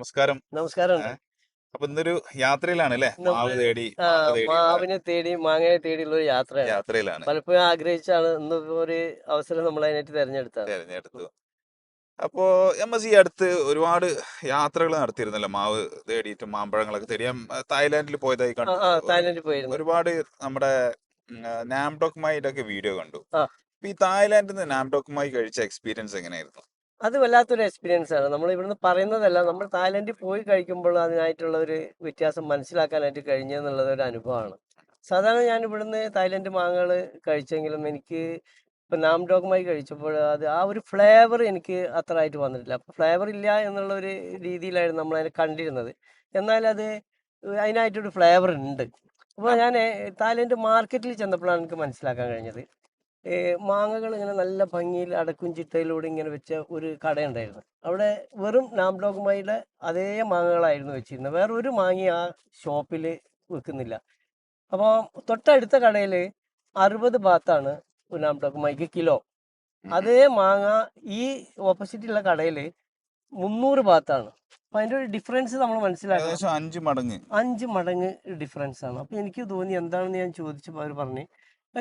നമസ്കാരം. നമസ്കാരം? അപ്പൊ ഇന്നൊരു യാത്രയിലാണ് അല്ലേ മാവ് തേടി മാവിനെ തേടി മാങ്ങയെ തേടിയുള്ള ഒരു യാത്രയാണ്. യാത്രയിലാണ്. പലപ്പോഴും ആഗ്രഹിച്ചാണ് ഇന്ന് ഒരു അവസരം നമ്മൾ അതിനായിട്ട് തെരഞ്ഞെടുത്തത്. തെരഞ്ഞെടുത്തത്. അപ്പോ എം എസ് ഈ അടുത്ത് ഒരുപാട് യാത്രകൾ നടത്തിയിരുന്നല്ലോ മാവ് തേടിയിട്ട് മാമ്പഴങ്ങളൊക്കെ തേടി. തായ്ലാന്റിൽ പോയതായി കണ്ടു. തായ്ലാന്റിൽ പോയിരുന്നു. ഒരുപാട് നമ്മുടെ നാംഡോക്കുമായിട്ടൊക്കെ വീഡിയോ കണ്ടു. ഈ തായ്ലാന്റിൽ നിന്ന് നാംഡോക്കുമായി കഴിച്ച എക്സ്പീരിയൻസ് എങ്ങനെയായിരുന്നു? അത് വല്ലാത്തൊരു എക്സ്പീരിയൻസ് ആണ്. നമ്മൾ ഇവിടുന്ന് പറയുന്നതല്ല നമ്മൾ തായ്ലൻഡിൽ പോയി കഴിക്കുമ്പോൾ അതിനായിട്ടുള്ള ഒരു വ്യത്യാസം മനസ്സിലാക്കാനായിട്ട് കഴിഞ്ഞെന്നുള്ളത് ഒരു അനുഭവമാണ്. സാധാരണ ഞാൻ ഇവിടുന്ന് തായ്ലൻഡ് മാങ്ങകൾ കഴിച്ചെങ്കിലും എനിക്ക് ഇപ്പം നാംഡോഗമായി കഴിച്ചപ്പോൾ അത് ആ ഒരു ഫ്ലേവർ എനിക്ക് അത്ര ആയിട്ട് വന്നിട്ടില്ല. അപ്പം ഫ്ലേവർ ഇല്ല എന്നുള്ള ഒരു രീതിയിലായിരുന്നു നമ്മൾ അതിനെ കണ്ടിരുന്നത്. എന്നാൽ അത് അതിനായിട്ടൊരു ഫ്ലേവർ ഉണ്ട്. അപ്പോൾ ഞാൻ തായ്ലൻഡ് മാർക്കറ്റിൽ ചെന്നപ്പോഴാണ് എനിക്ക് മനസ്സിലാക്കാൻ കഴിഞ്ഞത്. മാങ്ങകൾ ഇങ്ങനെ നല്ല ഭംഗിയിൽ അടക്കും ചിട്ടയിലൂടെ ഇങ്ങനെ വെച്ച ഒരു കടയുണ്ടായിരുന്നു. അവിടെ വെറും നാംഡോഗുമായിയുടെ അതേ മാങ്ങകളായിരുന്നു വെച്ചിരുന്നത്. വേറെ ഒരു മാങ്ങ ആ ഷോപ്പിൽ വെക്കുന്നില്ല. അപ്പോൾ തൊട്ടടുത്ത കടയിൽ അറുപത് ബാത്താണ് നാംഡോഗുമായിക്ക് കിലോ. അതേ മാങ്ങ ഈ ഓപ്പോസിറ്റുള്ള കടയിൽ മുന്നൂറ് ഭാഗത്താണ് അപ്പം അതിന്റെ ഒരു ഡിഫറൻസ് നമ്മൾ മനസ്സിലാക്കി അഞ്ച് മടങ്ങ്. അഞ്ച് മടങ്ങ് ഡിഫറൻസ് ആണ് അപ്പോൾ എനിക്ക് തോന്നി എന്താണെന്ന് ഞാൻ ചോദിച്ചപ്പോൾ അവർ പറഞ്ഞു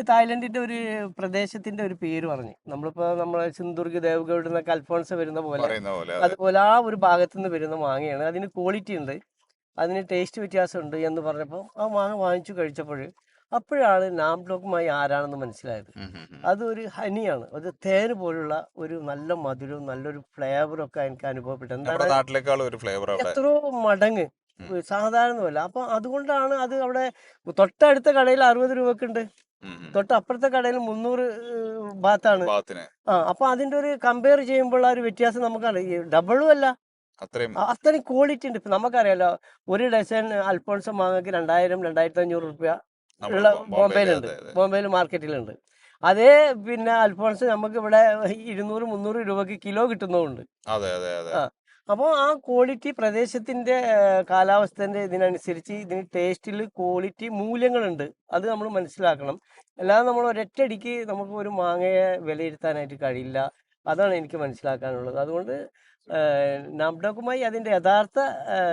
തായ്ലൻഡിന്റെ ഒരു പ്രദേശത്തിന്റെ ഒരു പേര് പറഞ്ഞു. നമ്മളിപ്പോ നമ്മളെ സിന്ദുർഗ് ദേവഗഡ് എന്നൊക്കെ അൽഫോൺസ് വരുന്ന പോലെ അതുപോലെ ആ ഒരു ഭാഗത്തു നിന്ന് വരുന്ന മാങ്ങയാണ്. അതിന് ക്വാളിറ്റി ഉണ്ട് അതിന് ടേസ്റ്റ് വ്യത്യാസമുണ്ട് എന്ന് പറഞ്ഞപ്പോൾ ആ മാങ്ങ വാങ്ങിച്ചു കഴിച്ചപ്പോൾ അപ്പോഴാണ് നാംബ്ലോക്കുമായി ആരാണെന്ന് മനസ്സിലായത്. അതൊരു ഹനിയാണ്. അത് തേൻ പോലുള്ള ഒരു നല്ല മധുരവും നല്ലൊരു ഫ്ലേവറും ഒക്കെ എനിക്ക് അനുഭവപ്പെട്ടു. എന്താണ് എത്രയോ മടങ്ങ് സാധാരണ പോലെ അപ്പൊ അതുകൊണ്ടാണ് അത് അവിടെ തൊട്ടടുത്ത കടയിൽ അറുപത് രൂപക്കുണ്ട്. ഉം. ഉം. തൊട്ട് അപ്പുറത്തെ കടയിൽ മുന്നൂറ് ബാത്താണ് ആ അപ്പൊ അതിന്റെ ഒരു കമ്പയർ ചെയ്യുമ്പോൾ ആ ഒരു വ്യത്യാസം നമുക്കറിയാം. ഡബിളും അല്ല. അത്രയും അത്രയും ക്വാളിറ്റി ഉണ്ട്. ഇപ്പൊ നമുക്കറിയാലോ ഒരു ഡസൻ അൽഫോൺസോ മാങ്ങക്ക് രണ്ടായിരം രണ്ടായിരത്തി അഞ്ഞൂറ് റുപ്യ ഉള്ള ബോംബെയിലുണ്ട്. ബോംബെയിൽ മാർക്കറ്റിലുണ്ട്. അതേ പിന്നെ അൽഫോൺസ് നമുക്ക് ഇവിടെ ഇരുന്നൂറ് മുന്നൂറ് രൂപക്ക് കിലോ കിട്ടുന്നതുകൊണ്ട് അതെ അതെ അതെ. ആ. അപ്പോൾ ആ ക്വാളിറ്റി പ്രദേശത്തിന്റെ കാലാവസ്ഥന്റെ ഇതിനനുസരിച്ച് ഇതിന് ടേസ്റ്റിൽ ക്വാളിറ്റി മൂല്യങ്ങളുണ്ട്. അത് നമ്മൾ മനസ്സിലാക്കണം. അല്ലാതെ നമ്മൾ ഒരൊറ്റടിക്ക് നമുക്ക് ഒരു മാങ്ങയെ വിലയിരുത്താനായിട്ട് കഴിയില്ല. അതാണ് എനിക്ക് മനസ്സിലാക്കാനുള്ളത്. അതുകൊണ്ട് നാംഡോക്കുമായി അതിന്റെ യഥാർത്ഥ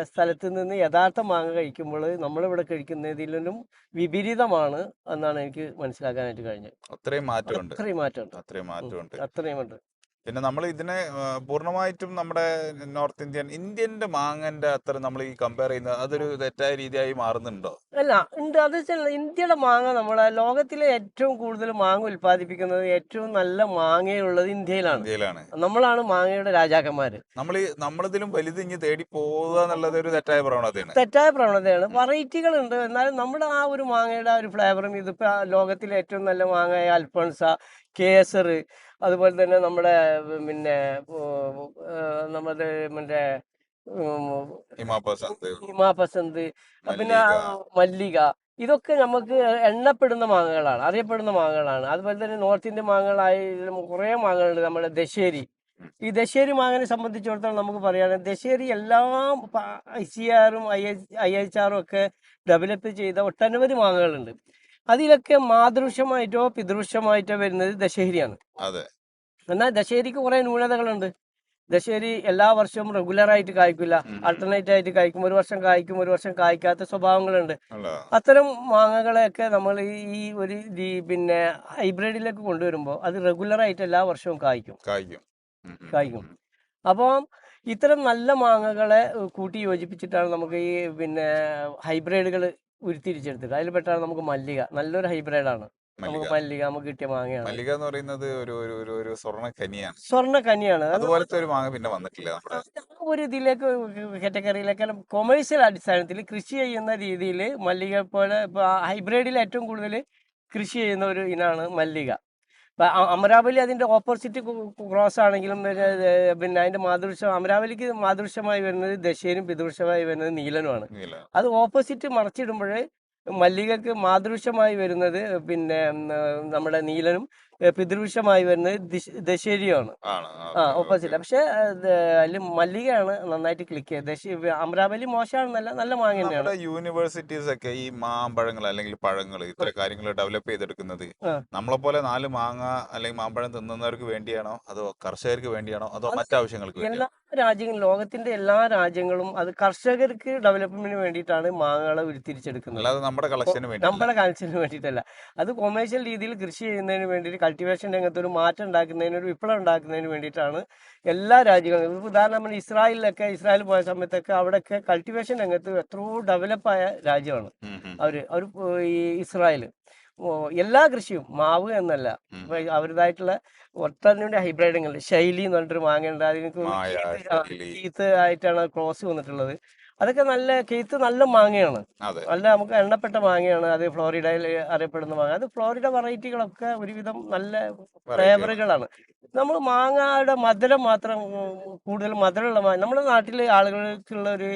സ്ഥലത്ത് നിന്ന് യഥാർത്ഥ മാങ്ങ കഴിക്കുമ്പോൾ നമ്മളിവിടെ കഴിക്കുന്നതിലും വിപരീതമാണ് എന്നാണ് എനിക്ക് മനസ്സിലാക്കാനായിട്ട് കഴിഞ്ഞത്. അത്രയും മാറ്റമുണ്ട്. അത്രയും മാറ്റമുണ്ട്. അത്രയും മാറ്റമുണ്ട്. അത്രയും ഉണ്ട് പിന്നെ നമ്മൾ ഇതിനെ പൂർണമായിട്ടും നമ്മുടെ നോർത്ത് ഇന്ത്യൻ ഇന്ത്യന്റെ മാങ്ങന്റെ അത്ര നമ്മൾ ഈ കമ്പയർ ചെയ്യുന്നത് അതൊരു തെറ്റായ രീതിയായി മാറുന്നുണ്ടോ? അല്ല ഉണ്ട് അത് ഇന്ത്യയുടെ മാങ്ങ നമ്മളെ ലോകത്തിലെ ഏറ്റവും കൂടുതൽ മാങ്ങ ഉൽപ്പാദിപ്പിക്കുന്നത് ഏറ്റവും നല്ല മാങ്ങയുള്ളത് ഇന്ത്യയിലാണ്. ഇന്ത്യയിലാണ്. നമ്മളാണ് മാങ്ങയുടെ രാജാക്കന്മാര്. നമ്മൾ നമ്മളിതിലും വലുത് തേടി പോവുക എന്നുള്ളത് ഒരു തെറ്റായ പ്രവണതയാണ്. തെറ്റായ പ്രവണതയാണ്. വെറൈറ്റികൾ ഉണ്ട് എന്നാലും നമ്മുടെ ആ ഒരു മാങ്ങയുടെ ആ ഒരു ഫ്ലേവറും ഇതിപ്പോ ലോകത്തിലെ ഏറ്റവും നല്ല മാങ്ങയായ അൽഫോൺസ കേസർ അതുപോലെ തന്നെ നമ്മുടെ പിന്നെ നമ്മുടെ മറ്റേ ഹിമാപസന്ത്. പിന്നെ മല്ലിക. ഇതൊക്കെ നമുക്ക് എണ്ണപ്പെടുന്ന മാങ്ങകളാണ് അറിയപ്പെടുന്ന മാങ്ങകളാണ്. അതുപോലെ തന്നെ നോർത്ത് ഇന്ത്യൻ മാങ്ങകളായി കുറേ മാങ്ങകളുണ്ട് നമ്മുടെ ദശേരി. ഈ ദശേരി മാങ്ങനെ സംബന്ധിച്ചിടത്തോളം നമുക്ക് പറയുകയാണെങ്കിൽ ദശേരി എല്ലാം ഐ സി ആറും ഐ ഐ എച്ച് ആറും ഒക്കെ ഡെവലപ്പ് ചെയ്ത ഒട്ടനവധി മാങ്ങകളുണ്ട്. അതിലൊക്കെ മാതൃഷമായിട്ടോ പിതൃഷമായിട്ടോ വരുന്നത് ദശേരിയാണ്. അതെ. എന്നാൽ ദശേരിക്ക് കുറെ ന്യൂനതകളുണ്ട്. ദശേരി എല്ലാ വർഷവും റെഗുലർ ആയിട്ട് കായ്ക്കില്ല. ആൾട്ടർനേറ്റ് ആയിട്ട് കായ്ക്കും. ഒരു വർഷം കായ്ക്കും ഒരു വർഷം കായ്ക്കാത്ത സ്വഭാവങ്ങളുണ്ട്. അത്തരം മാങ്ങകളെയൊക്കെ നമ്മൾ ഈ ഒരു പിന്നെ ഹൈബ്രിഡിലേക്ക് കൊണ്ടുവരുമ്പോൾ അത് റെഗുലർ ആയിട്ട് എല്ലാ വർഷവും കായ്ക്കും. കായ്ക്കും. കായ്ക്കും. അപ്പം ഇത്തരം നല്ല മാങ്ങകളെ കൂട്ടി യോജിപ്പിച്ചിട്ടാണ് നമുക്ക് ഈ പിന്നെ ഹൈബ്രിഡുകൾ ഉരുത്തിരിച്ചെടുത്തത്. അതിൽപ്പെട്ടാണ് നമുക്ക് മല്ലിക. നല്ലൊരു ആണ്. നമുക്ക് മല്ലിക. നമുക്ക് കിട്ടിയ മാങ്ങയാണ്. മല്ലിക എന്ന് പറയുന്നത് ഒരു ഒരു ഒരു ഒരു സ്വർണ കനിയാണ് സ്വർണ കനിയാണ് അതുപോലത്തെ ഒരു മാങ്ങ പിന്നെ വന്നിട്ടില്ല ഒരു ഇതിലേക്ക് കാറ്റഗറിയിലേക്ക് കൊമേഴ്സ്യൽ അടിസ്ഥാനത്തിൽ കൃഷി ചെയ്യുന്ന രീതിയിൽ മല്ലിക പോലെ ഇപ്പൊ ഹൈബ്രിഡിൽ ഏറ്റവും കൂടുതൽ കൃഷി ചെയ്യുന്ന ഒരു ഇനാണ് മല്ലിക. അമരാവലി അതിന്റെ ഓപ്പോസിറ്റ് ക്രോസ് ആണെങ്കിലും പിന്നെ, അതിന്റെ മാതൃശ്യം അമരാവലിക്ക് മാതൃശ്യമായി വരുന്നത് ദശേനും പിതൃശ്യമായി വരുന്നത് നീലനുമാണ്. അത് ഓപ്പോസിറ്റ് മറച്ചിടുമ്പോഴേ മല്ലികക്ക് മാതൃശ്യമായി വരുന്നത് പിന്നെ നമ്മുടെ നീലനും പിതൃവൃക്ഷമായി വരുന്നത് ദിശ- ദശേരിയാണ്. ആണ് ആ ഓപ്പോസിറ്റ് പക്ഷെ അതിൽ മല്ലികയാണ് നന്നായിട്ട് ക്ലിക്ക് ചെയ്യുക ദശ അമരാവലി മോശമാണെന്നല്ല നല്ല മാങ്ങ തന്നെയാണ്. യൂണിവേഴ്സിറ്റീസ് ഒക്കെ ഈ മാമ്പഴങ്ങൾ അല്ലെങ്കിൽ പഴങ്ങൾ ഇത്ര കാര്യങ്ങൾ ഡെവലപ്പ് ചെയ്തെടുക്കുന്നത്. നമ്മളെ പോലെ നാല് മാങ്ങ അല്ലെങ്കിൽ മാമ്പഴം തിന്നുന്നവർക്ക് വേണ്ടിയാണോ? അതോ കർഷകർക്ക് വേണ്ടിയാണോ? അതോ മറ്റാവശ്യങ്ങൾക്ക് എല്ലാ രാജ്യങ്ങളും ലോകത്തിന്റെ എല്ലാ രാജ്യങ്ങളും അത് കർഷകർക്ക് ഡെവലപ്മെന്റിന് വേണ്ടിയിട്ടാണ് മാങ്ങകളെ ഉരുത്തിരിച്ചെടുക്കുന്നത്. നമ്മുടെ കളക്ഷന് വേണ്ടി നമ്മുടെ കളക്ഷന് വേണ്ടിയിട്ടല്ല. അത് കൊമേഴ്ഷ്യൽ രീതിയിൽ കൃഷി ചെയ്യുന്നതിന് വേണ്ടിയിട്ട് കൾട്ടിവേഷൻ രംഗത്ത് ഒരു മാറ്റം ഉണ്ടാക്കുന്നതിന് ഒരു വിപ്ലവം ഉണ്ടാക്കുന്നതിന് വേണ്ടിയിട്ടാണ് എല്ലാ രാജ്യങ്ങളും. ഇപ്പൊ ഉദാഹരണം ഇസ്രായേലിലൊക്കെ ഇസ്രായേൽ പോയ സമയത്തൊക്കെ അവിടെയൊക്കെ കൾട്ടിവേഷൻ രംഗത്ത് എത്രയോ ഡെവലപ്പായ രാജ്യമാണ് അവർ. അവർ ഈ ഇസ്രായേൽ എല്ലാ കൃഷിയും മാവ് എന്നല്ല. അവരുടേതായിട്ടുള്ള ഒട്ടനവധി ഹൈബ്രിഡുകൾ ശൈലി എന്ന് പറഞ്ഞിട്ടൊരു മാങ്ങയുണ്ട്. അതിന് മായ, ശൈലി. ആയിട്ടാണ് ക്രോസ് വന്നിട്ടുള്ളത്. അതൊക്കെ നല്ല കെയ്ത്ത് നല്ല മാങ്ങയാണ്. നല്ല നമുക്ക് എണ്ണപ്പെട്ട മാങ്ങയാണ്. അത് ഫ്ലോറിഡയിൽ അറിയപ്പെടുന്ന മാങ്ങ. അത് ഫ്ലോറിഡ വെറൈറ്റികളൊക്കെ ഒരുവിധം നല്ല ഫ്ലേവറുകളാണ്. നമ്മൾ മാങ്ങയുടെ മധുരം മാത്രം കൂടുതൽ മധുരമുള്ള മാങ്ങ നമ്മുടെ നാട്ടിലെ ആളുകൾക്കുള്ള ഒരു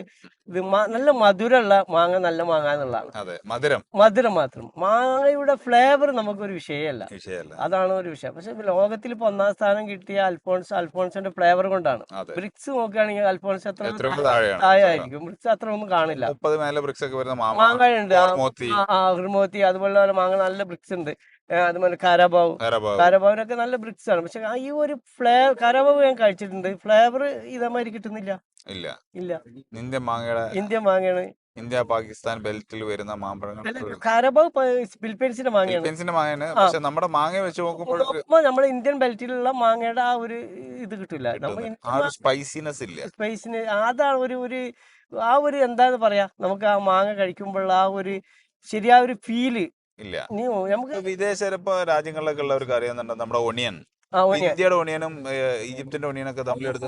ഇത് നല്ല മധുരമുള്ള മാങ്ങ നല്ല മാങ്ങ എന്നുള്ളതാണ്. മധുരം. മധുരം മാത്രം. മാങ്ങയുടെ ഫ്ലേവർ നമുക്കൊരു വിഷയമല്ല അതാണ് ഒരു വിഷയം. പക്ഷെ ലോകത്തിൽ ഇപ്പൊ ഒന്നാം സ്ഥാനം കിട്ടിയ അൽഫോൺസ് അൽഫോൺസിന്റെ ഫ്ലേവർ കൊണ്ടാണ്. ബ്രിക്സ് നോക്കുകയാണെങ്കിൽ അൽഫോൺസ് അത്ര താഴെയായിരിക്കും. ബ്രിക്സ് അത്ര ഒന്നും കാണില്ല. മുപ്പത് മേലെ ബ്രിക്സ് ഒക്കെ വരുന്ന മാങ്ങ. മാങ്ങയുണ്ട്. മോത്തി അതുപോലെ മാങ്ങ നല്ല ബ്രിക്സ് ഉണ്ട്. അതുപോലെ കാരാബാവ്. കരബാവിനൊക്കെ നല്ല ബ്രിക്സ് ആണ്. പക്ഷെ ഈ ഒരു ഫ്ലേവർ കാരാബാവ് ഞാൻ കഴിച്ചിട്ടുണ്ട്. ഫ്ലേവർ ഇതേമാതിരി കിട്ടുന്നില്ല. ഇല്ല. ഇല്ല. ഇന്ത്യൻ മാങ്ങയുടെ ഇന്ത്യൻ മാങ്ങയാണ്. ഇന്ത്യ പാകിസ്ഥാൻ ബെൽറ്റിൽ വരുന്ന മാമ്പഴങ്ങൾ കാരാബാവ് ഫിലിപ്പീൻസിന്റെ മാങ്ങയാണ്. ഫിലിപ്പീൻസിന്റെ മാങ്ങയാണ്. പക്ഷെ നമ്മുടെ മാങ്ങ വെച്ച് നോക്കുമ്പോൾ നമ്മുടെ ഇന്ത്യൻ ബെൽറ്റിലുള്ള മാങ്ങയുടെ ആ ഒരു ഇത് കിട്ടില്ല. ആ ഒരു സ്പൈസിനെസ് ഇല്ല. സ്പൈസിന് അതാണ് ഒരു ഒരു ആ ഒരു എന്താന്ന് പറയാ? നമുക്ക് ആ മാങ്ങ കഴിക്കുമ്പോഴുള്ള ആ ഒരു ശരിയായ ഒരു ഫീൽ ഇല്ല. നമുക്ക് വിദേശ രാജ്യങ്ങളിലൊക്കെ ഉള്ളവർക്ക് അറിയുന്നുണ്ട് നമ്മുടെ ഒണിയൻ. ഇന്ത്യയുടെ ഒണിയനും ഈജിപ്തിന്റെ ഒണിയനൊക്കെ തമ്മിലെടുത്ത്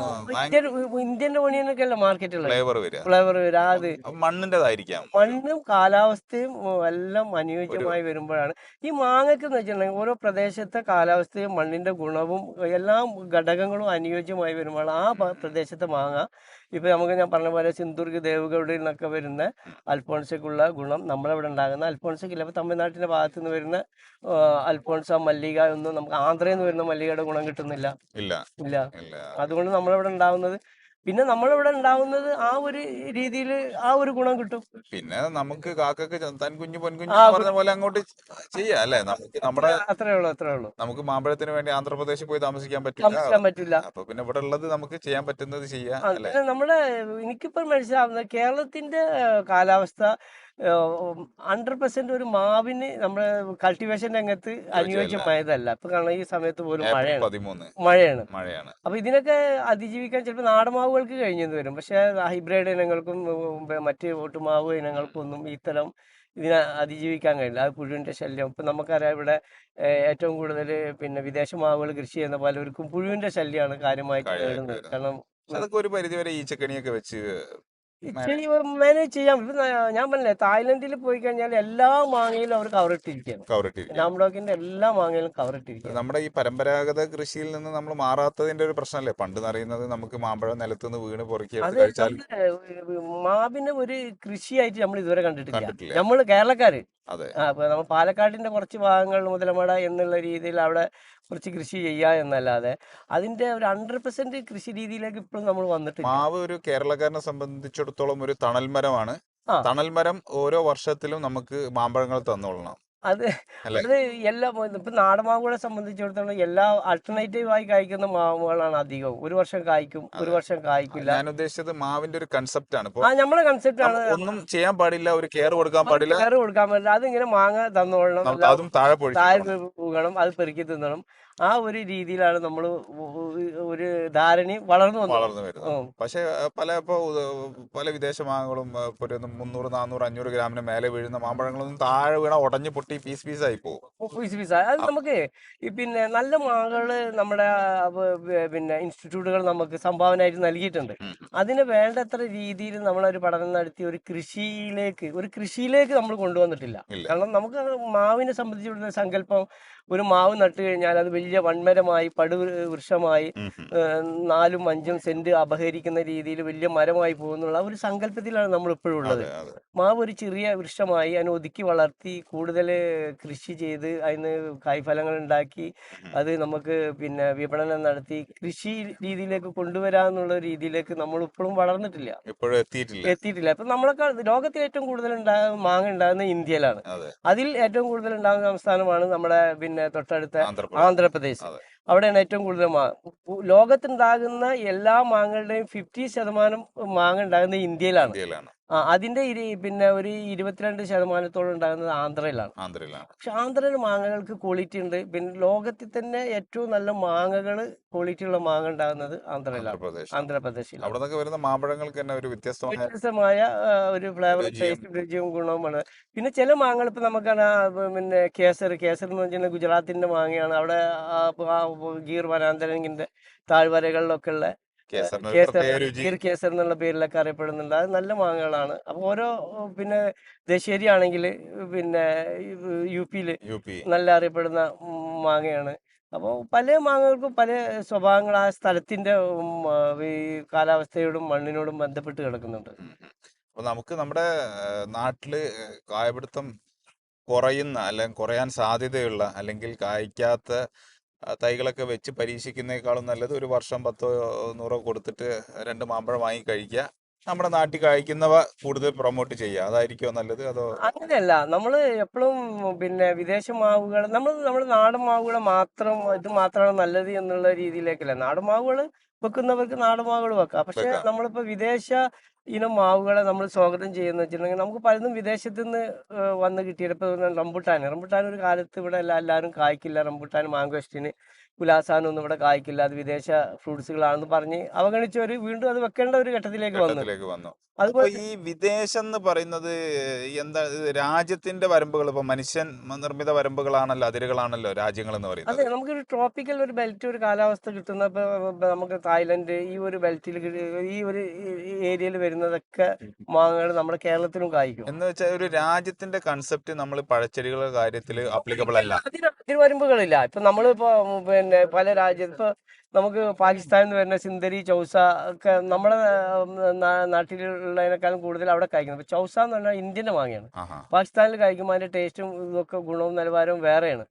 ഇന്ത്യന്റെ ഓണിയനൊക്കെ അല്ല മാർക്കറ്റുള്ളത് ഫ്ലേവർ വരിക. ഫ്ലേവർ വരാ അത് മണ്ണിന്റേതായിരിക്കാം. മണ്ണും കാലാവസ്ഥയും എല്ലാം അനുയോജ്യമായി വരുമ്പോഴാണ്. ഈ മാങ്ങയ്ക്ക് എന്ന് വെച്ചിട്ടുണ്ടെങ്കിൽ ഓരോ പ്രദേശത്തെ കാലാവസ്ഥയും മണ്ണിന്റെ ഗുണവും എല്ലാ ഘടകങ്ങളും അനുയോജ്യമായി വരുമ്പോഴാണ് ആ പ്രദേശത്തെ മാങ്ങ ഇപ്പൊ നമുക്ക് ഞാൻ പറഞ്ഞ പോലെ സിന്ദുർഗ് ദേവഗൗഡിൽ നിന്നൊക്കെ വരുന്ന അൽഫോൺസയ്ക്കുള്ള ഗുണം നമ്മളിവിടെ ഉണ്ടാകുന്ന അൽഫോൺസയ്ക്കില്ല ഇപ്പൊ തമിഴ്നാട്ടിന്റെ ഭാഗത്തു നിന്ന് വരുന്ന അൽഫോൺസ മല്ലിക ഒന്നും നമുക്ക് ആന്ധ്രയിൽ നിന്ന് വരുന്ന മല്ലികയുടെ ഗുണം കിട്ടുന്നില്ല. ഇല്ല. ഇല്ല. അതുകൊണ്ട് നമ്മളിവിടെ ഉണ്ടാവുന്നത് പിന്നെ നമ്മളിവിടെ ഉണ്ടാവുന്നത് ആ ഒരു രീതിയിൽ ആ ഒരു ഗുണം കിട്ടും. പിന്നെ നമുക്ക് കാക്കക്ക് ചെന്താൻ കുഞ്ഞു പൊൻകുഞ്ഞു പറഞ്ഞ പോലെ അങ്ങോട്ട് ചെയ്യാം അല്ലെ? നമുക്ക് നമ്മുടെ അത്രേ ഉള്ളൂ അത്രേ ഉള്ളൂ. നമുക്ക് മാമ്പഴത്തിന് വേണ്ടി ആന്ധ്രാപ്രദേശിൽ പോയി താമസിക്കാൻ പറ്റില്ല. താമസിക്കാൻ പറ്റില്ല. അപ്പൊ പിന്നെ ഇവിടെ ഉള്ളത് നമുക്ക് ചെയ്യാൻ പറ്റുന്നത് ചെയ്യാം നമ്മുടെ എനിക്കിപ്പോൾ മനസ്സിലാവുന്നത് കേരളത്തിന്റെ കാലാവസ്ഥ ഹൺഡ്രഡ് പെർസെന്റ് ഒരു മാവിന് നമ്മുടെ കൾട്ടിവേഷൻ രംഗത്ത് അനുയോജ്യമായതല്ല ഇപ്പൊ കാരണം ഈ സമയത്ത് പോലും മഴയാണ്. മഴയാണ്. മഴയാണ്. അപ്പൊ ഇതിനൊക്കെ അതിജീവിക്കാൻ ചിലപ്പോൾ നാടമാവുകൾക്ക് കഴിഞ്ഞെന്ന് വരും. പക്ഷെ ഹൈബ്രിഡ് ഇനങ്ങൾക്കും മറ്റ് ഓട്ടുമാവ് ഇനങ്ങൾക്കൊന്നും തലം ഇതിനെ അതിജീവിക്കാൻ കഴിയില്ല. അത് പുഴുവിന്റെ ശല്യം. ഇപ്പൊ നമുക്കറിയാം ഇവിടെ ഏറ്റവും കൂടുതൽ പിന്നെ വിദേശ മാവുകൾ കൃഷി ചെയ്യുന്ന പലർക്കും പുഴുവിന്റെ ശല്യമാണ് കാര്യമായിട്ട് കാര്യമായിട്ട് കാരണം അതൊക്കെ ഒരു പരിധി വരെ ഈച്ചക്കണിയൊക്കെ വെച്ച് മാനേജ് ചെയ്യാം ഞാൻ പറഞ്ഞില്ലേ തായ്ലൻഡിൽ പോയി കഴിഞ്ഞാൽ എല്ലാ മാങ്ങയിലും അവർ കവറിട്ടിരിക്കും എല്ലാ മാങ്ങയിലും കവറിട്ടിരിക്കും നമ്മുടെ ഈ പരമ്പരാഗത കൃഷിയിൽ നിന്ന് നമ്മൾ മാറാത്തതിന്റെ ഒരു പ്രശ്നമല്ലേ? പണ്ട് അറിയുന്നത് നമുക്ക് മാമ്പഴം നിലത്തുനിന്ന് വീണ് പൊറുക്കി മാവിന് ഒരു കൃഷിയായിട്ട് നമ്മൾ ഇതുവരെ കണ്ടിട്ടില്ല. നമ്മൾ കേരളക്കാര്. അതെ. അപ്പൊ നമ്മൾ പാലക്കാടിന്റെ കുറച്ച് ഭാഗങ്ങൾ മുതലമട എന്നുള്ള രീതിയിൽ അവിടെ കുറച്ച് കൃഷി ചെയ്യുക എന്നല്ലാതെ അതിന്റെ ഒരു ഹൺഡ്രഡ് പെർസെന്റ് കൃഷി രീതിയിലേക്ക് ഇപ്പോഴും നമ്മൾ വന്നിട്ടില്ല. മാവ് ഒരു കേരളക്കാരനെ സംബന്ധിച്ചിടത്തോളം ഒരു തണൽ മരമാണ് തണൽ മരം ഓരോ വർഷത്തിലും നമുക്ക് മാമ്പഴങ്ങൾ തന്നോളണം. അത്? അത് എല്ലാ ഇപ്പൊ നാടൻമാവുകളെ സംബന്ധിച്ചിടത്തോളം എല്ലാ ആൾട്ടർനേറ്റീവായി കായ്ക്കുന്ന മാവുകളാണ് അധികവും. ഒരു വർഷം കായ്ക്കും ഒരു വർഷം കായ്ക്കില്ല. ഞാൻ ഉദ്ദേശിച്ചത് മാവിന്റെ ഒരു കൺസെപ്റ്റ് ആണ്. ആ നമ്മളെ കൺസെപ്റ്റ് ആണ്. ഒന്നും ചെയ്യാൻ പാടില്ല ഒരു കെയർ കൊടുക്കാൻ പാടില്ല. കെയർ കൊടുക്കാൻ പാടില്ല. അതിങ്ങനെ മാങ്ങ തന്നോളണം. അതും താഴെ താഴെ പോകണം. അത് പെറുക്കി തിന്നണം. ആ ഒരു രീതിയിലാണ് നമ്മൾ ഒരു ധാരണയും വളർന്നു വളർന്നു വരുന്നത്. പക്ഷെ പല ഇപ്പൊ പല വിദേശ മാങ്ങകളും ഒരു മുന്നൂറ് നാനൂറ് അഞ്ഞൂറ് ഗ്രാമിന് മേലെ വീഴുന്ന മാമ്പഴങ്ങളൊന്നും താഴെ വീണ ഉടഞ്ഞു പൊട്ടി പീസ് പീസ് ആയി പോകും പീസ് പീസ് അത് നമുക്ക് പിന്നെ നല്ല മാങ്ങകൾ നമ്മുടെ പിന്നെ ഇൻസ്റ്റിറ്റ്യൂട്ടുകൾ നമുക്ക് സംഭാവനയായിട്ട് നൽകിയിട്ടുണ്ട്. അതിന് വേണ്ടത്ര രീതിയിൽ നമ്മളൊരു പഠനം നടത്തി ഒരു കൃഷിയിലേക്ക് ഒരു കൃഷിയിലേക്ക് നമ്മൾ കൊണ്ടുവന്നിട്ടില്ല. കാരണം നമുക്ക് മാവിനെ സംബന്ധിച്ചിടത്തോളം സങ്കല്പം ഒരു മാവ് നട്ടു കഴിഞ്ഞാൽ അത് വലിയ വൺമരമായി പടു വൃക്ഷമായി നാലും അഞ്ചും സെന്റ് അപഹരിക്കുന്ന രീതിയിൽ വലിയ മരമായി പോകുന്നുള്ള ഒരു സങ്കല്പത്തിലാണ് നമ്മൾ ഇപ്പോഴും ഉള്ളത് അതെ അതെ. മാവ് ഒരു ചെറിയ വൃക്ഷമായി അതിനെ ഒതുക്കി വളർത്തി കൂടുതൽ കൃഷി ചെയ്ത് അതിന് കായ്ഫലങ്ങൾ ഉണ്ടാക്കി അത് നമുക്ക് പിന്നെ വിപണനം നടത്തി കൃഷി രീതിയിലേക്ക് കൊണ്ടുവരാന്നുള്ള രീതിയിലേക്ക് നമ്മൾ ഇപ്പോഴും വളർന്നിട്ടില്ല. ഇപ്പോഴും എത്തിയിട്ടില്ല. എത്തിയിട്ടില്ല. ഇപ്പൊ നമ്മളൊക്കെ ലോകത്തിൽ ഏറ്റവും കൂടുതൽ ഉണ്ടാകുന്ന മാങ്ങ ഉണ്ടാകുന്ന ഇന്ത്യയിലാണ്. അതിൽ ഏറ്റവും കൂടുതൽ ഉണ്ടാകുന്ന സംസ്ഥാനമാണ് നമ്മുടെ പിന്നെ തൊട്ടടുത്ത ആന്ധ്രാപ്രദേശ്. അവിടെയാണ് ഏറ്റവും കൂടുതൽ മാങ്ങ ലോകത്തുണ്ടാകുന്ന എല്ലാ മാങ്ങകളുടെയും ഫിഫ്റ്റി ശതമാനം മാങ്ങ ഉണ്ടാകുന്നത് ഇന്ത്യയിലാണ്. അതിന്റെ ഇരി- പിന്നെ ഒരു ഇരുപത്തിരണ്ട് ശതമാനത്തോളം ഉണ്ടാകുന്നത് ആന്ധ്രയിലാണ്. ആന്ധ്രയിലാണ്. പക്ഷെ ആന്ധ്രയിൽ മാങ്ങകൾക്ക് ക്വാളിറ്റി ഉണ്ട്. പിന്നെ ലോകത്തിൽ തന്നെ ഏറ്റവും നല്ല മാങ്ങകൾ ക്വാളിറ്റി ഉള്ള മാങ്ങ ഉണ്ടാകുന്നത് ആന്ധ്രയിലാണ്. ആന്ധ്രാപ്രദേശിൽ അവിടെ വരുന്ന മാമ്പഴങ്ങൾക്ക് തന്നെ ഒരു വ്യത്യസ്തമായ ഒരു ഫ്ലേവർ. ടേസ്റ്റ് രുചിയും ഗുണവുമാണ്. പിന്നെ ചില മാങ്ങകൾ ഇപ്പൊ നമുക്കാണ് പിന്നെ കേസർ കേസർ എന്ന് വെച്ചാൽ ഗുജറാത്തിന്റെ മാങ്ങയാണ്. അവിടെ ഗീർ വനാന്തരങ്ങിന്റെ താഴ്വരകളിലൊക്കെ ഉള്ള കേസർ കേസർ എന്നുള്ള പേരിലൊക്കെ അറിയപ്പെടുന്നുണ്ട്. അത് നല്ല മാങ്ങകളാണ്. അപ്പൊ ഓരോ പിന്നെ ദശേരി ആണെങ്കിൽ പിന്നെ യു പിയിൽ യു പി. നല്ല അറിയപ്പെടുന്ന മാങ്ങയാണ്. അപ്പോൾ പല മാങ്ങകൾക്കും പല സ്വഭാവങ്ങൾ ആ സ്ഥലത്തിന്റെ ഈ കാലാവസ്ഥയോടും മണ്ണിനോടും ബന്ധപ്പെട്ട് കിടക്കുന്നുണ്ട്. അപ്പൊ നമുക്ക് നമ്മുടെ നാട്ടിൽ കായപിടുത്തം കുറയുന്ന അല്ലെങ്കിൽ കുറയാൻ സാധ്യതയുള്ള അല്ലെങ്കിൽ കായ്ക്കാത്ത തൈകളൊക്കെ വെച്ച് പരീക്ഷിക്കുന്നേക്കാളും നല്ലത് ഒരു വർഷം പത്തോ നൂറോ കൊടുത്തിട്ട് രണ്ട് മാമ്പഴം വാങ്ങി കഴിക്കുക. നമ്മുടെ നാട്ടിൽ കഴിക്കുന്നവ കൂടുതൽ പ്രൊമോട്ട് ചെയ്യുക. അതായിരിക്കും നല്ലത് അതോ? അങ്ങനെയല്ല. നമ്മൾ എപ്പോഴും പിന്നെ വിദേശ മാവുകൾ നമ്മൾ നമ്മുടെ നാടൻ മാവുകൾ മാത്രം ഇത് മാത്രമാണ് നല്ലത് എന്നുള്ള രീതിയിലേക്കല്ല. നാടൻ മാവുകൾ വെക്കുന്നവർക്ക് നാടൻ മാവുകൾ വെക്കാം. പക്ഷെ. നമ്മളിപ്പോ വിദേശ ഇനം മാവുകളെ നമ്മൾ സ്വാഗതം ചെയ്യുന്ന വെച്ചിട്ടുണ്ടെങ്കിൽ നമുക്ക് പലതും വിദേശത്ത് നിന്ന് വന്ന് കിട്ടിയത് ഇപ്പൊ റംബുട്ടാൻ റംബുട്ടാൻ ഒരു കാലത്ത് ഇവിടെ എല്ലാ എല്ലാവരും കായ്ക്കില്ല. റംബുട്ടാൻ മാങ്കോസ്റ്റിന് കുലാസാനൊന്നും ഇവിടെ കായ്ക്കില്ല അത് വിദേശ ഫ്രൂട്ട്സുകളാണെന്ന് പറഞ്ഞ് അവഗണിച്ചവര് വീണ്ടും അത് വെക്കേണ്ട ഒരു ഘട്ടത്തിലേക്ക് വന്നു. അതുപോലെ ഈ വിദേശം എന്ന് പറയുന്നത് എന്താ രാജ്യത്തിന്റെ വരമ്പുകൾ ഇപ്പൊ മനുഷ്യൻ നിർമ്മിത വരമ്പുകളാണല്ലോ അതിരുകളാണല്ലോ രാജ്യങ്ങൾ എന്ന് പറയുന്നത്. അതെ നമുക്ക് ഒരു ട്രോപ്പിക്കൽ ഒരു ബെൽറ്റ് ഒരു കാലാവസ്ഥ കിട്ടുന്ന നമുക്ക് തായ്ലൻഡ് ഈ ഒരു ബെൽറ്റിൽ ഈ ഒരു ഏരിയയിൽ വരുന്നതൊക്കെ മാങ്ങകൾ നമ്മുടെ കേരളത്തിലും കായ്ക്കും. എന്ന് വെച്ചാൽ ഒരു രാജ്യത്തിന്റെ കൺസെപ്റ്റ് നമ്മൾ പഴച്ചെടികളുടെ കാര്യത്തിൽ അപ്ലിക്കബിൾ അല്ല. അതിന് അതിർവരമ്പുകളില്ല ഇപ്പൊ നമ്മളിപ്പോ പിന്നെ പല രാജ്യത്ത് ഇപ്പൊ നമുക്ക് പാകിസ്ഥാനിൽ നിന്ന് വരുന്ന സിന്ദരി ചൗസ ഒക്കെ നമ്മുടെ നാട്ടിലുള്ളതിനേക്കാളും കൂടുതൽ അവിടെ കായ്ക്കുന്നത് അപ്പൊ ചൗസ എന്ന് പറഞ്ഞാൽ ഇന്ത്യന്റെ മാങ്ങയാണ്. പാകിസ്ഥാനിൽ കഴിക്കുമ്പോൾ അതിന്റെ ടേസ്റ്റും ഇതൊക്കെ ഗുണവും നിലവാരവും വേറെയാണ്.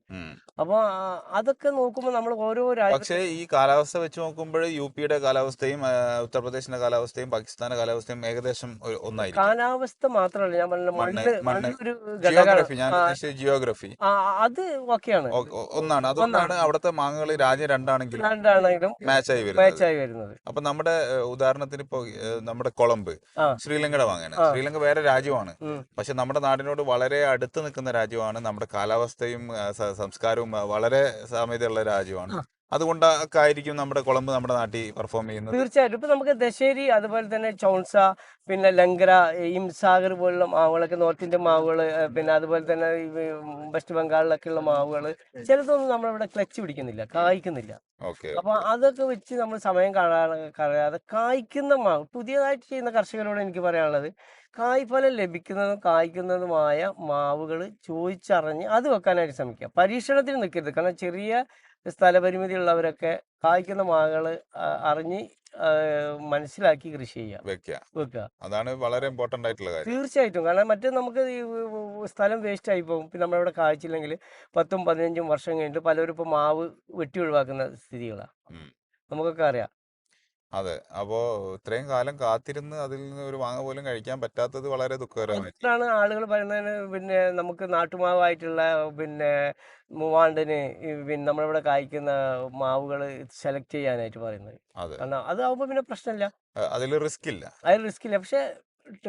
അപ്പൊ അപ്പോൾ അതൊക്കെ നോക്കുമ്പോൾ നമ്മൾ ഓരോ രാജ്യ പക്ഷേ ഈ കാലാവസ്ഥ വെച്ച് നോക്കുമ്പോൾ യു പിയുടെ കാലാവസ്ഥയും ഉത്തർപ്രദേശിന്റെ കാലാവസ്ഥയും പാകിസ്ഥാന്റെ കാലാവസ്ഥയും ഏകദേശം ഒന്നായി കാലാവസ്ഥ മാത്രമല്ല. ഞാൻ പറഞ്ഞ മണ്ണ് ഒരു ജിയോഗ്രഫി ഞാൻ ജിയോഗ്രഫി അത് ഓക്കെയാണ്. ഒ- ഒ- ഒന്നാണ്. അതൊന്നാണ് അവിടുത്തെ മാങ്ങകൾ രാജ്യം രണ്ടാണെങ്കിലും. രണ്ടാണെങ്കിലും മാച്ചായി മാച്ച് ആയി വരുന്നത്. അപ്പൊ നമ്മുടെ ഉദാഹരണത്തിന് ഇപ്പൊ നമ്മുടെ കൊളംബ്. ശ്രീലങ്കയുടെ വാങ്ങാണ് ശ്രീലങ്ക വേറെ രാജ്യമാണ്. പക്ഷെ നമ്മുടെ നാടിനോട് വളരെ അടുത്ത് നിൽക്കുന്ന രാജ്യമാണ്. നമ്മുടെ കാലാവസ്ഥയും സംസ്കാരവും വളരെ സാമ്യതയുള്ള രാജ്യമാണ്. അതുകൊണ്ടൊക്കെ ആയിരിക്കും നമ്മുടെ കുളമ്പ് നമ്മുടെ നാട്ടിൽ പെർഫോം ചെയ്യുന്നത്. തീർച്ചയായിട്ടും. ഇപ്പൊ നമുക്ക് ദശേരി അതുപോലെ തന്നെ ചൗൺസ പിന്നെ ലങ്കര ഇംസാഗർ പോലുള്ള മാവുകളൊക്കെ നോർത്ത് ഇന്ത്യൻ മാവുകൾ പിന്നെ അതുപോലെ തന്നെ വെസ്റ്റ് ബംഗാളിലൊക്കെ ഉള്ള മാവുകൾ ചിലതൊന്നും നമ്മളിവിടെ ക്ലച്ച് പിടിക്കുന്നില്ല കായ്ക്കുന്നില്ല. അപ്പൊ അതൊക്കെ വെച്ച് നമ്മൾ സമയം കളയാതെ കായ്ക്കുന്ന മാവ് പുതിയതായിട്ട് ചെയ്യുന്ന കർഷകരോട് എനിക്ക് പറയാനുള്ളത് കായ്ഫലം ലഭിക്കുന്നതും കായ്ക്കുന്നതുമായ മാവുകൾ ചോദിച്ചറിഞ്ഞ് അത് വെക്കാനായിട്ട് ശ്രമിക്കുക. പരീക്ഷണത്തിന് നിൽക്കരുത്. കാരണം ചെറിയ സ്ഥലപരിമിതി ഉള്ളവരൊക്കെ കായ്ക്കുന്ന മാവുകൾ അറിഞ്ഞ് മനസ്സിലാക്കി കൃഷി ചെയ്യുക വെക്കുക വെക്കുക അതാണ് വളരെ ഇമ്പോർട്ടന്റ് ആയിട്ടുള്ള കാര്യം. തീർച്ചയായിട്ടും. കാരണം മറ്റേ നമുക്ക് സ്ഥലം വേസ്റ്റ് ആയി പോകും. പിന്നെ നമ്മളിവിടെ കായ്ച്ചില്ലെങ്കിൽ പത്തും പതിനഞ്ചും വർഷം കഴിഞ്ഞിട്ട് പലരും ഇപ്പോൾ മാവ് വെട്ടി ഒഴിവാക്കുന്ന സ്ഥിതികളാണ് നമുക്കൊക്കെ അറിയാം. അതെ. അപ്പോ ഇത്രയും കാലം കാത്തിരുന്ന് അതിൽ നിന്ന് ഒരു വാങ്ങ പോലും കഴിക്കാൻ പറ്റാത്തത് വളരെ ദുഃഖകരമാണ് ആളുകൾ പറയുന്നതിന് പിന്നെ നമുക്ക് നാട്ടുമാവായിട്ടുള്ള പിന്നെ മൂവാണ്ടന് ഈ പിന്നെ നമ്മളിവിടെ കായ്ക്കുന്ന മാവുകൾ സെലക്ട് ചെയ്യാനായിട്ട് പറയുന്നത്. അതെ. കാരണം അതാവുമ്പോൾ പിന്നെ പ്രശ്നമില്ല. അതിൽ റിസ്ക് ഇല്ല അതിൽ റിസ്ക് ഇല്ല പക്ഷെ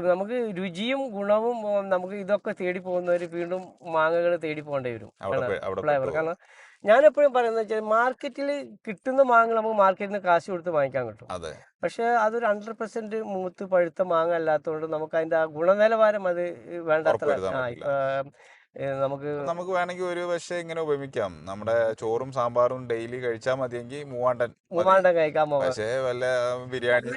നമുക്ക് രുചിയും ഗുണവും നമുക്ക് ഇതൊക്കെ തേടി പോകുന്നവര് വീണ്ടും മാങ്ങകൾ തേടി പോകേണ്ടി വരും. അവിടെ കാരണം പോയി- അവിടെ ഫ്ലേവർ പെട്ടുപോകും. കാരണം ഞാൻ എപ്പോഴും പറയുന്നത് വെച്ചാൽ മാർക്കറ്റിൽ കിട്ടുന്ന മാങ്ങ നമുക്ക് മാർക്കറ്റിൽ നിന്ന് കാശ് കൊടുത്ത് വാങ്ങിക്കാൻ കിട്ടും. അതെ. പക്ഷെ അതൊരു ഹൺഡ്രഡ് പെർസെന്റ് മൂത്ത് പഴുത്ത മാങ്ങ അല്ലാത്തതുകൊണ്ട് നമുക്ക് അതിന്റെ ആ ഗുണനിലവാരം അത് വേണ്ടത്ര നമുക്ക് നമുക്ക് വേണമെങ്കിൽ ഒരു പക്ഷേ ഇങ്ങനെ ഉപയോഗിക്കാം നമ്മുടെ ചോറും സാമ്പാറും ഡെയിലി കഴിച്ചാൽ മതിയെങ്കിൽ മൂവാണ്ടൻ മൂവാണ്ടൻ മൂവാണ്ടം കഴിക്കാൻ പോകാം പക്ഷേ വല്ല ബിരിയാണി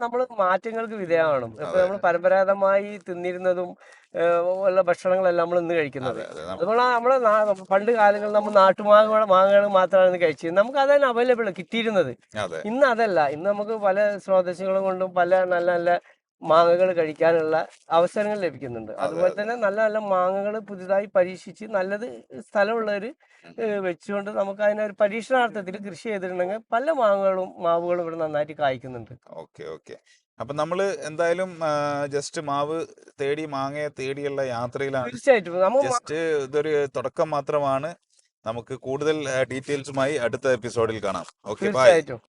നമ്മൾ മാറ്റങ്ങൾക്ക് വിധേയമാണ് ഇപ്പൊ നമ്മൾ പരമ്പരാഗതമായി തിന്നിരുന്നതും ഉള്ള ഭക്ഷണങ്ങളെല്ലാം നമ്മൾ ഇന്ന് കഴിക്കുന്നത്. അതുപോലെ അതെ. നമ്മളെ പണ്ട് കാലങ്ങളിൽ നമ്മൾ നാട്ടുമാങ്ങ മാങ്ങകൾ മാത്രമാണ് കഴിച്ചത് നമുക്ക് അതന്നെ അവൈലബിൾ കിട്ടിയിരുന്നത്. ഇന്ന് അതല്ല. ഇന്ന് നമുക്ക് പല സ്രോതസ്സുകളും കൊണ്ടും പല നല്ല നല്ല മാങ്ങകൾ കഴിക്കാനുള്ള അവസരങ്ങൾ ലഭിക്കുന്നുണ്ട്. അതുപോലെ തന്നെ നല്ല നല്ല മാങ്ങകൾ പുതുതായി പരീക്ഷിച്ച് നല്ലത് സ്ഥലമുള്ളവർ വെച്ചുകൊണ്ട് നമുക്ക് അതിനെ ഒരു പരീക്ഷണാർത്ഥത്തിൽ കൃഷി ചെയ്തിട്ടുണ്ടെങ്കിൽ പല മാങ്ങകളും മാവുകളും ഇവിടെ നന്നായിട്ട് കായ്ക്കുന്നുണ്ട്. Okay okay. അപ്പൊ നമ്മൾ എന്തായാലും ജസ്റ്റ് മാവ് തേടി മാങ്ങയെ തേടിയുള്ള യാത്രയിലാണ്. തീർച്ചയായിട്ടും. ജസ്റ്റ് ഇതൊരു തുടക്കം മാത്രമാണ്. നമുക്ക് കൂടുതൽ ഡീറ്റെയിൽസുമായി അടുത്ത എപ്പിസോഡിൽ കാണാം. Okay bye.